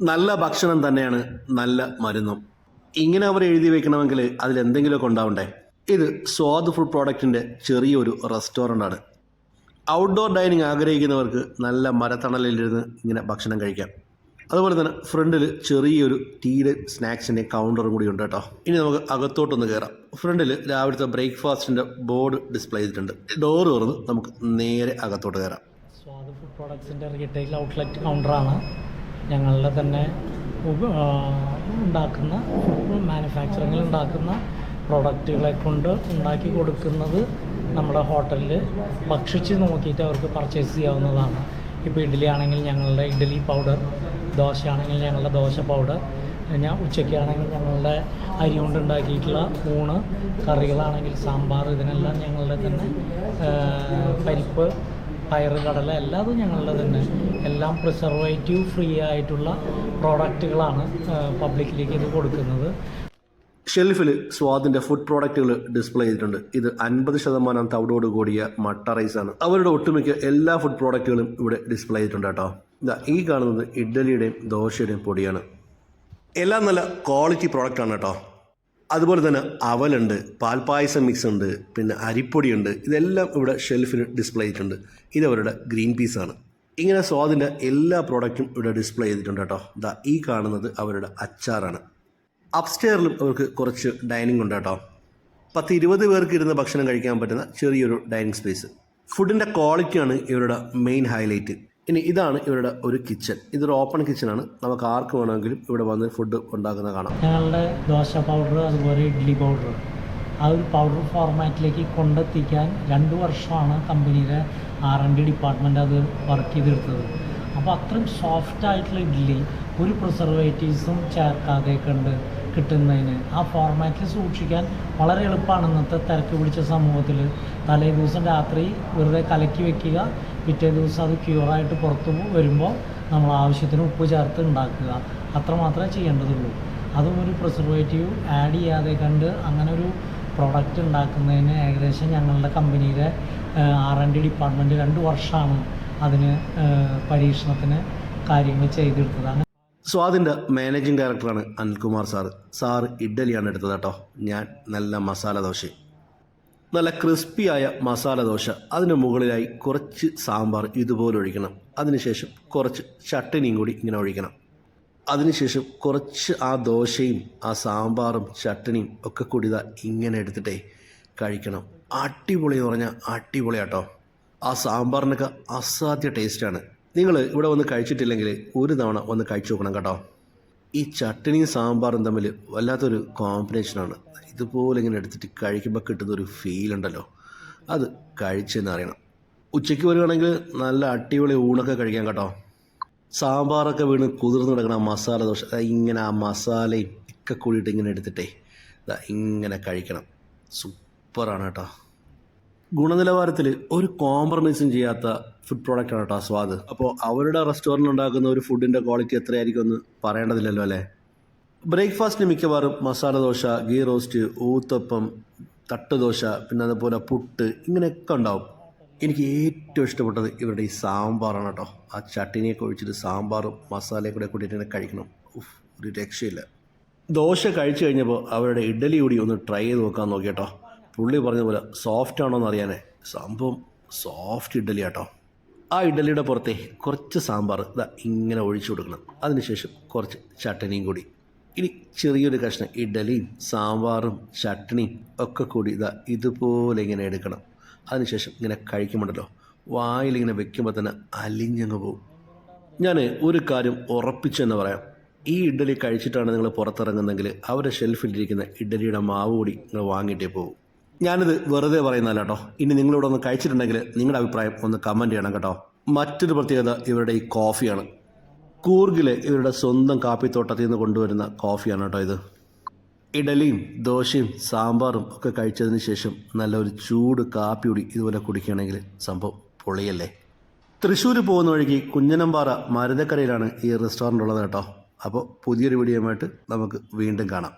നല്ല ഭക്ഷണം തന്നെയാണ് നല്ല മരുന്നും. ഇങ്ങനെ അവർ എഴുതി വെക്കണമെങ്കിൽ അതിൽ എന്തെങ്കിലുമൊക്കെ ഉണ്ടാവണ്ടേ? ഇത് സ്വാദ് ഫുഡ് പ്രോഡക്റ്റിന്റെ ചെറിയൊരു റെസ്റ്റോറന്റാണ്. ഔട്ട്ഡോർ ഡൈനിങ് ആഗ്രഹിക്കുന്നവർക്ക് നല്ല മരത്തണലിലിരുന്ന് ഇങ്ങനെ ഭക്ഷണം കഴിക്കാം. അതുപോലെ തന്നെ ഫ്രണ്ടിൽ ചെറിയൊരു ടീയുടെ സ്നാക്സിന്റെ കൗണ്ടറും കൂടി ഉണ്ട് കേട്ടോ. ഇനി നമുക്ക് അകത്തോട്ടൊന്ന് കയറാം. ഫ്രണ്ടിൽ രാവിലത്തെ ബ്രേക്ക്ഫാസ്റ്റിന്റെ ബോർഡ് ഡിസ്പ്ലേ ചെയ്തിട്ടുണ്ട്. ഡോർ തുറന്ന് നമുക്ക് നേരെ അകത്തോട്ട് കയറാം. സ്വാദ് ഫുഡ് പ്രോഡക്ട്സിന്റെ റീറ്റെയിൽ ഔട്ട്ലെറ്റ് കൗണ്ടറാണ്. ഞങ്ങളുടെ തന്നെ ഉണ്ടാക്കുന്ന മാനുഫാക്ചറിങ്ങിൽ ഉണ്ടാക്കുന്ന പ്രൊഡക്റ്റുകളെ കൊണ്ട് ഉണ്ടാക്കി കൊടുക്കുന്നത് നമ്മുടെ ഹോട്ടലിൽ ഭക്ഷിച്ച് നോക്കിയിട്ട് അവർക്ക് പർച്ചേസ് ചെയ്യാവുന്നതാണ്. ഇപ്പോൾ ഇഡ്ഡലി ആണെങ്കിൽ ഞങ്ങളുടെ ഇഡ്ഡലി പൗഡർ ദോശ ആണെങ്കിൽ ഞങ്ങളുടെ ദോശ പൗഡർ ഞാൻ ഉച്ചയ്ക്കാണെങ്കിൽ ഞങ്ങളുടെ അരി കൊണ്ട് ഉണ്ടാക്കിയിട്ടുള്ള ഊണ് കറികളാണെങ്കിൽ സാമ്പാർ ഇതിനെല്ലാം ഞങ്ങളുടെ തന്നെ പരിപ്പ് പയറ് കടല എല്ലാതും ഞങ്ങളുടെ തന്നെ. എല്ലാം പ്രിസർവേറ്റീവ് ഫ്രീ ആയിട്ടുള്ള പ്രോഡക്റ്റുകളാണ് പബ്ലിക്കിലേക്ക് ഇത് കൊടുക്കുന്നത്. ഷെൽഫിൽ സ്വാദിന്റെ ഫുഡ് പ്രോഡക്റ്റുകൾ ഡിസ്പ്ലേ ചെയ്തിട്ടുണ്ട്. ഇത് അൻപത് ശതമാനം തവിടോട് കൂടിയ മട്ട ആണ്. അവരുടെ ഒട്ടുമിക്ക എല്ലാ ഫുഡ് പ്രോഡക്റ്റുകളും ഇവിടെ ഡിസ്പ്ലേ ചെയ്തിട്ടുണ്ട് കേട്ടോ. ഇതാ ഈ കാണുന്നത് ഇഡ്ഡലിയുടെയും ദോശയുടെയും പൊടിയാണ്. എല്ലാം നല്ല ക്വാളിറ്റി പ്രോഡക്റ്റാണ് കേട്ടോ. അതുപോലെ തന്നെ അവലുണ്ട് പാൽപ്പായസം മിക്സ് ഉണ്ട് പിന്നെ അരിപ്പൊടിയുണ്ട്. ഇതെല്ലാം ഇവിടെ ഷെൽഫിൽ ഡിസ്പ്ലേ ചെയ്തിട്ടുണ്ട്. ഇതവരുടെ ഗ്രീൻ പീസാണ്. ഇങ്ങനെ സ്വാദിന്റെ എല്ലാ പ്രോഡക്റ്റും ഇവിടെ ഡിസ്പ്ലേ ചെയ്തിട്ടുണ്ട് കേട്ടോ. ദാ ഈ കാണുന്നത് അവരുടെ അച്ചാറാണ്. അപ്സ്റ്റെയറിലും അവർക്ക് കുറച്ച് ഡൈനിങ് ഉണ്ട് കേട്ടോ. പത്ത് ഇരുപത് പേർക്ക് ഇരുന്ന് ഭക്ഷണം കഴിക്കാൻ പറ്റുന്ന ചെറിയൊരു ഡൈനിങ് സ്പേസ്. ഫുഡിന്റെ ക്വാളിറ്റിയാണ് ഇവരുടെ മെയിൻ ഹൈലൈറ്റ്. ഇനി ഇതാണ് ഇവരുടെ ഒരു കിച്ചൺ ഇതൊരു ഓപ്പൺ കിച്ചണാണ് നമുക്ക് ആർക്ക് വേണമെങ്കിലും ഇവിടെ വന്ന് ഫുഡ് ഉണ്ടാക്കുന്ന കാണാം. ഞങ്ങളുടെ ദോശ പൗഡർ അതുപോലെ ഇഡ്ഡലി പൗഡർ ആ ഒരു പൗഡർ ഫോർമാറ്റിലേക്ക് കൊണ്ടെത്തിക്കാൻ രണ്ട് വർഷമാണ് കമ്പനിയുടെ ആർ എൻ ഡി ഡിപ്പാർട്ട്മെന്റ് അത് വർക്ക് ചെയ്തെടുത്തത്. അപ്പോൾ അത്രയും സോഫ്റ്റ് ആയിട്ടുള്ള ഇഡ്ഡലി ഒരു പ്രിസർവേറ്റീവ്സും ചേർക്കാതെയൊക്കെ കണ്ട് കിട്ടുന്നതിന് ആ ഫോർമാറ്റിൽ സൂക്ഷിക്കാൻ വളരെ എളുപ്പമാണ് ഇന്നത്തെ തിരക്ക് പിടിച്ച സമൂഹത്തിൽ തലേ ദിവസം രാത്രി വെറുതെ കലക്കി വെക്കുക പിറ്റേ ദിവസം അത് ക്യൂറായിട്ട് പുറത്ത് വരുമ്പോൾ നമ്മൾ ആവശ്യത്തിന് ഉപ്പ് ചേർത്ത് ഉണ്ടാക്കുക. അത്രമാത്രമേ ചെയ്യേണ്ടതുള്ളൂ. അതും ഒരു പ്രിസർവേറ്റീവ് ആഡ് ചെയ്യാതെ കണ്ട് അങ്ങനെ ഒരു പ്രൊഡക്റ്റ് ഉണ്ടാക്കുന്നതിന് ഏകദേശം ഞങ്ങളുടെ കമ്പനിയിലെ ആർ ആൻഡ് ഡി ഡിപ്പാർട്ട്മെന്റ് രണ്ട് വർഷമാണ് അതിന് പരീക്ഷണത്തിന് കാര്യങ്ങൾ ചെയ്തെടുത്തത്. സ്വാദിന്റെ മാനേജിങ് ഡയറക്ടറാണ് അനിൽകുമാർ സാറ് സാറ് ഇഡ്ഡലിയാണ് എടുത്തത് കേട്ടോ. ഞാൻ നല്ല മസാല ദോശ. നല്ല ക്രിസ്പിയായ മസാല ദോശ. അതിന് മുകളിലായി കുറച്ച് സാമ്പാർ ഇതുപോലെ ഒഴിക്കണം. അതിനുശേഷം കുറച്ച് ചട്ടനിയും കൂടി ഇങ്ങനെ ഒഴിക്കണം. അതിനുശേഷം കുറച്ച് ആ ദോശയും ആ സാമ്പാറും ചട്ടനിയും ഒക്കെ കൂടി ഇതാ ഇങ്ങനെ എടുത്തിട്ടേ കഴിക്കണം. അടിപൊളി എന്ന് പറഞ്ഞാൽ അടിപൊളിയാട്ടോ. ആ സാമ്പാറിനൊക്കെ അസാധ്യ ടേസ്റ്റാണ് നിങ്ങൾ ഇവിടെ വന്ന് കഴിച്ചിട്ടില്ലെങ്കിൽ ഒരു തവണ ഒന്ന് കഴിച്ചു നോക്കണം കേട്ടോ. ഈ ചട്ടനിയും സാമ്പാറും തമ്മിൽ വല്ലാത്തൊരു കോമ്പിനേഷനാണ് ഇതുപോലെ ഇങ്ങനെ എടുത്തിട്ട് കഴിക്കുമ്പോൾ കിട്ടുന്ന ഒരു ഫീൽ ഉണ്ടല്ലോ. അത് കഴിച്ചെന്ന് അറിയണം. ഉച്ചയ്ക്ക് വരുവാണെങ്കിൽ നല്ല അടിപൊളി ഊണൊക്കെ കഴിക്കാം കേട്ടോ. സാമ്പാറൊക്കെ വീണ് കുതിർന്ന് കിടക്കണ മസാല ദോശ ഇങ്ങനെ ആ മസാലയും ഒക്കെ കൂടിയിട്ട് ഇങ്ങനെ എടുത്തിട്ടേ ഇങ്ങനെ കഴിക്കണം. സൂപ്പറാണ് കേട്ടോ. ഗുണനിലവാരത്തിൽ ഒരു കോംപ്രമൈസും ചെയ്യാത്ത ഫുഡ് പ്രോഡക്റ്റാണ് കേട്ടോ സ്വാദ്. അപ്പോൾ അവരുടെ റെസ്റ്റോറന്റ് ഉണ്ടാക്കുന്ന ഒരു ഫുഡിന്റെ ക്വാളിറ്റി എത്രയായിരിക്കും എന്ന് പറയേണ്ടതില്ലല്ലോ അല്ലേ? ബ്രേക്ക്ഫാസ്റ്റിന് മിക്കവാറും മസാല ദോശ ഗീ റോസ്റ്റ് ഊത്തപ്പം തട്ടുദോശ പിന്നെ അതുപോലെ പുട്ട് ഇങ്ങനെയൊക്കെ ഉണ്ടാവും. എനിക്ക് ഏറ്റവും ഇഷ്ടപ്പെട്ടത് ഇവരുടെ ഈ സാമ്പാറാണ് കേട്ടോ. ആ ചട്ടിനിയൊക്കെ ഒഴിച്ചിട്ട് സാമ്പാറും മസാലയും കൂടെ കൂട്ടിയിട്ട് ഇങ്ങനെ കഴിക്കണം. ഒരു രക്ഷയില്ല. ദോശ കഴിച്ചു കഴിഞ്ഞപ്പോൾ അവരുടെ ഇഡലി കൂടി ഒന്ന് ട്രൈ ചെയ്ത് നോക്കാൻ നോക്കി കേട്ടോ പുള്ളി പറഞ്ഞ പോലെ സോഫ്റ്റ് ആണോ എന്ന് അറിയാനേ. സംഭവം സോഫ്റ്റ് ഇഡ്ഡലി കേട്ടോ ആ ഇഡ്ഡലിയുടെ പുറത്തെ കുറച്ച് സാമ്പാർ ഇതാ ഇങ്ങനെ ഒഴിച്ചു കൊടുക്കണം. അതിനുശേഷം കുറച്ച് ചട്ടനിയും കൂടി. ഇനി ചെറിയൊരു കഷ്ണം ഇഡ്ഡലിയും സാമ്പാറും ചട്ടണിയും ഒക്കെ കൂടി ഇതാ ഇതുപോലെ ഇങ്ങനെ എടുക്കണം. അതിനുശേഷം ഇങ്ങനെ കഴിക്കുമ്പോണ്ടല്ലോ വായിലിങ്ങനെ വെക്കുമ്പോൾ തന്നെ അലിഞ്ഞങ്ങ് പോകും ഞാൻ ഒരു കാര്യം ഉറപ്പിച്ചെന്ന് പറയാം. ഈ ഇഡ്ഡലി കഴിച്ചിട്ടാണ് നിങ്ങൾ പുറത്തിറങ്ങുന്നതെങ്കിൽ അവരുടെ ഷെൽഫിലിരിക്കുന്ന ഇഡ്ഡലിയുടെ മാവ് കൂടി നിങ്ങൾ വാങ്ങിയിട്ടേ പോകും. ഞാനിത് വെറുതെ പറയുന്നതല്ല കേട്ടോ. ഇനി നിങ്ങളിവിടെ ഒന്ന് കഴിച്ചിട്ടുണ്ടെങ്കിൽ നിങ്ങളുടെ അഭിപ്രായം ഒന്ന് കമന്റ് ചെയ്യണം കേട്ടോ. മറ്റൊരു പ്രത്യേകത ഇവരുടെ ഈ കോഫിയാണ് കൂർഗിലെ ഇവരുടെ സ്വന്തം കാപ്പിത്തോട്ടത്തിൽ നിന്ന് കൊണ്ടുവരുന്ന കോഫിയാണ് കേട്ടോ ഇത്. ഇഡലിയും ദോശയും സാമ്പാറും ഒക്കെ കഴിച്ചതിന് ശേഷം നല്ലൊരു ചൂട് കാപ്പി കൂടി ഇതുപോലെ കുടിക്കുകയാണെങ്കിൽ സംഭവം പൊളിയല്ലേ. തൃശ്ശൂർ പോകുന്ന വഴിക്ക് കുഞ്ഞനമ്പാറ മരുതക്കരയിലാണ് ഈ റെസ്റ്റോറന്റ് ഉള്ളത് കേട്ടോ. അപ്പോൾ പുതിയൊരു വീഡിയോയുമായിട്ട് നമുക്ക് വീണ്ടും കാണാം.